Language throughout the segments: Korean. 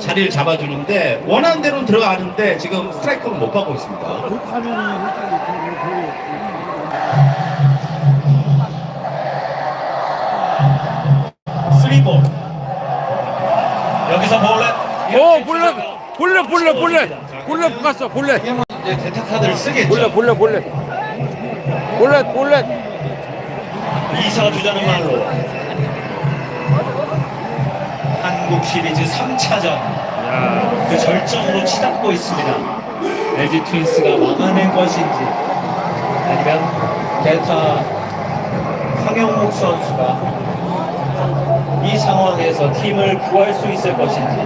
자리를 잡아주는데 원하는 대로 들어가는데 지금 스트라이크를 못 받고 있습니다. 쓰리볼. 여기서 볼넷. 오 볼넷 볼넷 볼넷 볼넷 볼넷 갔어 볼넷 이제 대타 카드를 쓰겠죠. 볼넷 볼넷 볼넷 볼넷 볼넷 이사 주자는 말로. 한국 시리즈 3차전. 그 절정으로 치닫고 있습니다. LG 트윈스가 막아낸 것인지 아니면 대타 황영목 선수가 이 상황에서 팀을 구할 수 있을 것인지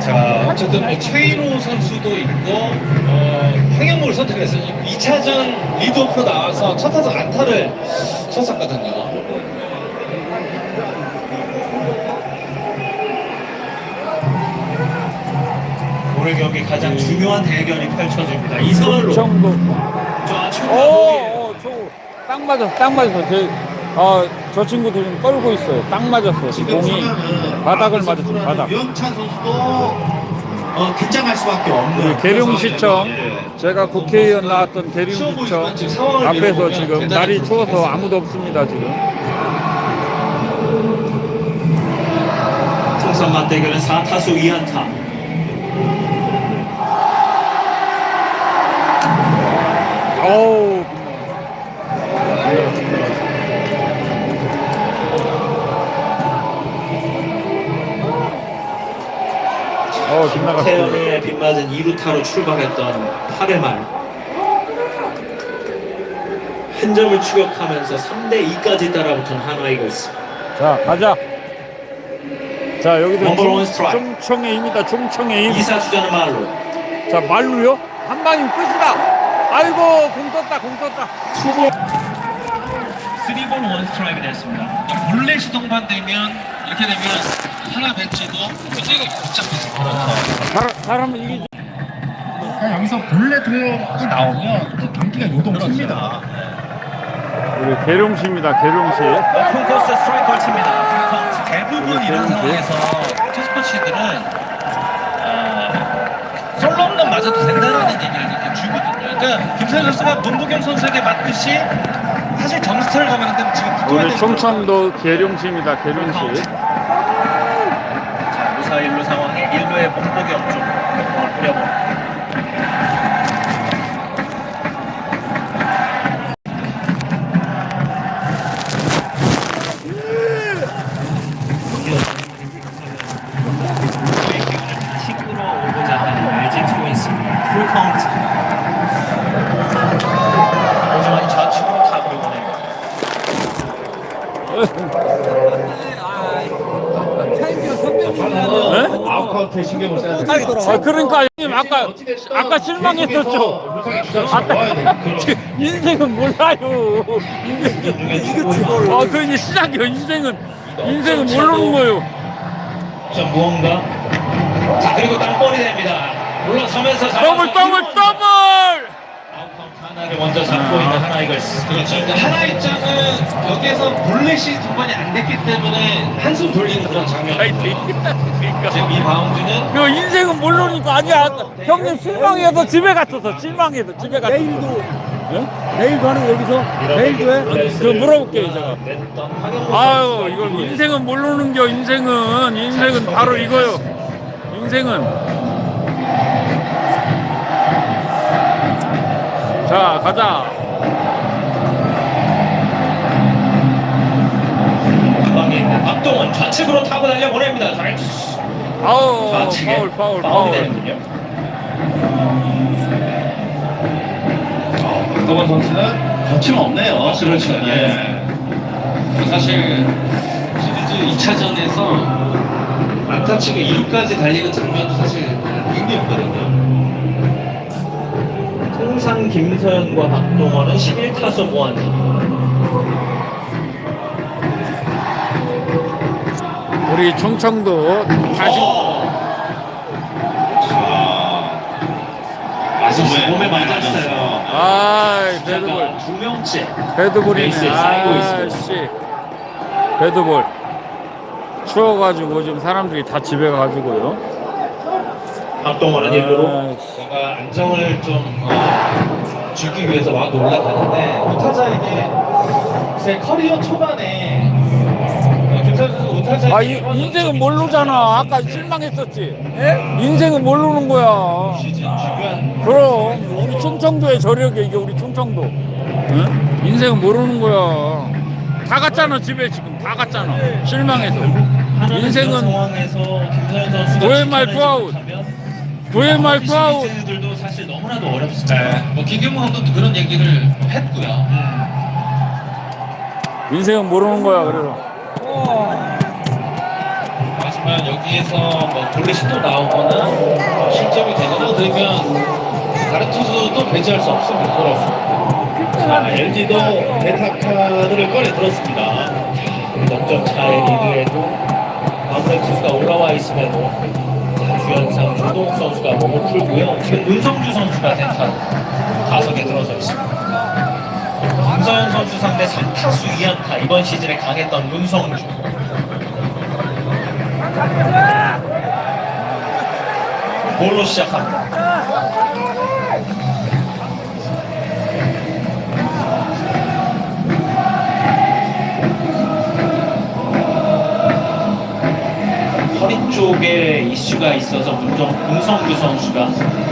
자, 어쨌든 뭐 최인호 선수도 있고 어, 황영모를 선택했어요. 2차전 리드오프로 나와서 첫 타석 안타를 쳤었거든요. 오늘 경기 가장 중요한 대결이 펼쳐집니다. 이서울로. 정도 좌측 오오딱 맞았어 딱 맞았어. 저, 어, 저 친구도 지금 떨고 있어요. 딱 맞았어 지금 공이 바닥을 불어난 바닥. 유영찬 선수도 어, 긴장할 수밖에 없는 그 계룡시청. 예. 제가 국회의원 나왔던 계룡시청. 앞에서 지금 날이 추워서 아무도 없습니다 지금. 통산 맞대결은 4타수 2안타 어우 어 태연의 빗맞은 2루타로 출발했던 8회 말. 한 점을 추격하면서 3대 2까지 따라붙은 하나 이글스. 자 가자. 자 여기도 넘버 원 중- 스트라이크. 중청의 힘이다. 중청의 힘 이사 주자는 말로. 자 말로요? 한 방이면 끝이다 아이고 공 떴다 공 떴다. 투볼. 3볼 원 스트라이크 됐습니다. 본래 시동반되면 이렇게 되면 하나 벤치도 굉장히 복잡해서 사람, 사람은 이게 그냥 여기서 본래 드롭이 나오면 또 경기가 요동칩니다. 우리 계룡시입니다 계룡시. 높은 코스 스트라이크를 칩니다. 대부분 이런 그런데? 상황에서 투스포츠들은 어, 솔로 홈런 맞아도 된다는 얘기를 이렇게 주거든요. 그러니까 김세현 선수가 문부경 선수에게 맞듯이 사실 점스타를 가면는데 지금 붙어야 우리 되는 충청도 계룡시입니다 계룡시 자 무사 1루 상황에 1루의 문보경 쪽 공을 뿌려봅니다 카운트에 신경을 써야 됩니다. 아 그러니까 형님 아까 아까 실망했었죠. 아까 인생은 몰라요. 인생 아 그게 시작이요. 인생은 인생은 모르는 거예요. 자 무언가? 자 그리고 땅볼이 됩니다. 올라서면서 더블 더블 더블 먼저 잡고 있는 하나 이글스 그렇죠. 하나 입장은 여기에서 볼넷이 두 번이 안 됐기 때문에 한숨 돌리는 그런 장면. 아이 그러니까? 지금 이 바운드는 그 인생은 모르니까. 아니야 형님 실망해서 집에 갔었어. 실망해서 집에 갔었어. 내일도 내일도 하는 여기서 내일도 해? 그 물어볼게요 제가 아유 이걸 인생은 모르는 겨 인생은. 인생은 바로 이거요. 인생은 자 가자 방에 박동원 좌측으로 타고 달려 보냅니다 아우 좌측에 파울 파울 파울이 파울 되는군요 박동원 선수는 거침없네요. 그렇죠. 예. 사실 시리즈 2차전에서 안타치고 2루까지 달리는 장면도 사실 의미 없거든요. 김서현과 박동원은 11타수 무한 우리 충청도 다시 아직 몸에 맞았어요. 아이 배드볼. 두 명째. 배드볼이네. 베이스에 쌓이고 아씨. 배드볼. 추워가지고 지금 사람들이 다 집에 가가지고요. 박동원 아이씨. 뭔가 안정을 좀 어, 주기 위해서 막 올라가는데 우타자에게 제 커리어 초반에 어, 김선 선수 우타자에게 아, 이, 인생은 모르잖아. 아까 실망했었지. 인생은 모르는 거야. 시즌 그럼 우리 충청도의 저력이 이게 우리 충청도. 응? 인생은 모르는 거야. 다 갔잖아 집에 지금 다 갔잖아. 실망해서. 인생은 상황에서 선수가 도에말 지켜내지 투아웃. 못하면 도에말 투아웃. 시리즈들도 사실 너무나도 어렵습니다. 네, 뭐 김경무 감독도 그런 얘기를 했고요. 인생은 모르는 거야. 그래서. 하지만 여기에서 뭐 본래 시도 나오거나 뭐 실점이 되거나 그러면 다른 투수도 배제할 수 없습니다. 그렇습니다. LG도 메타카드를 꺼내 들었습니다. 넉점 차의 리드에도 지금 문성주 선수가 대타 타석에 들어서 있습니다. 문서현 선수 상대 3타수 2안타 이번 시즌에 강했던 문성주. 볼로 시작합니다. 팬 쪽에 이슈가 있어서 문정, 문성규 선수가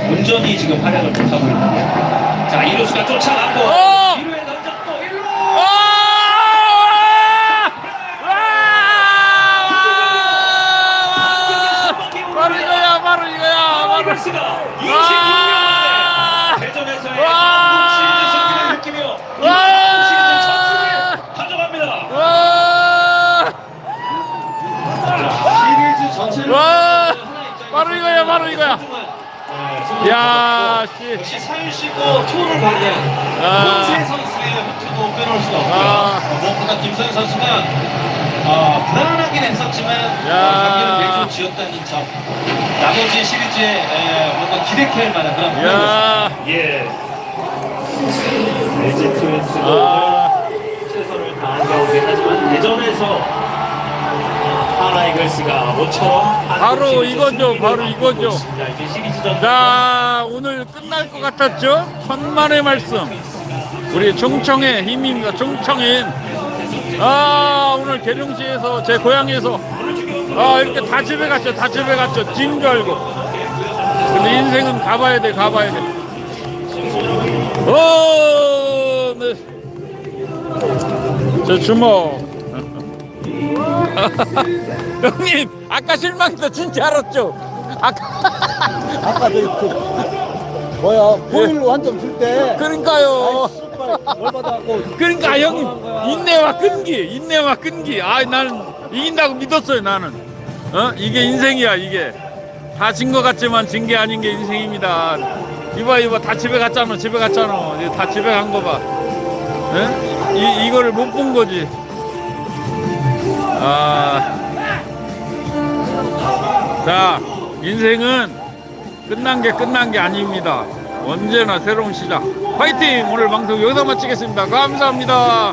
온전히 지금 활약을 못하고 있는데 자 이루수가 쫓아가고 어! 1루에 던졌고 어! 바로 이거야 바로 이거야 아, 바로. 이거야 바로 이거야, 바로 이거야. 야, 씨. 역시 사유시고 투를 발휘한 아. 선수의 호투도 빼놓을 수가 없고요. 아. 어, 무엇보다 김선 선수가 어, 불안하긴 했었지만 야. 어, 경기를 내주 지었다는 점 나머지 시리즈에 에, 뭔가 기대할 만한 그런 부분이었습니다. 야. 예 LG 트윈스도 아. 최선을 다한 가운데 하지만 대전에서 하나이글스가 모처럼 바로 한국 시리즈 이거죠, 바로 이거죠. 자, 오늘 끝날 것 같았죠? 천만의 말씀. 우리 충청의 힘입니다. 충청인. 아, 오늘 계룡시에서, 제 고향에서, 아, 이렇게 다 집에 갔죠. 다 집에 갔죠. 진 줄 알고. 근데 인생은 가봐야 돼, 가봐야 돼. 어, 네. 제 주먹. 형님, 아까 실망해서 진짜 알았죠? 아까. 아까 그 뭐야 포일로 한점 줄때 그러니까요. 그러니까 형님 인내와 끈기, 인내와 끈기. 아, 나는 이긴다고 믿었어요. 나는. 어? 이게 인생이야. 이게 다 진 것 같지만 진 게 아닌 게 인생입니다. 이봐 이봐 다 집에 갔잖아. 집에 갔잖아. 이제 다 집에 간 거 봐. 예? 이 이거를 못 본 거지. 아. 자, 인생은 끝난 게 끝난 게 아닙니다. 언제나 새로운 시작. 화이팅! 오늘 방송 여기서 마치겠습니다. 감사합니다.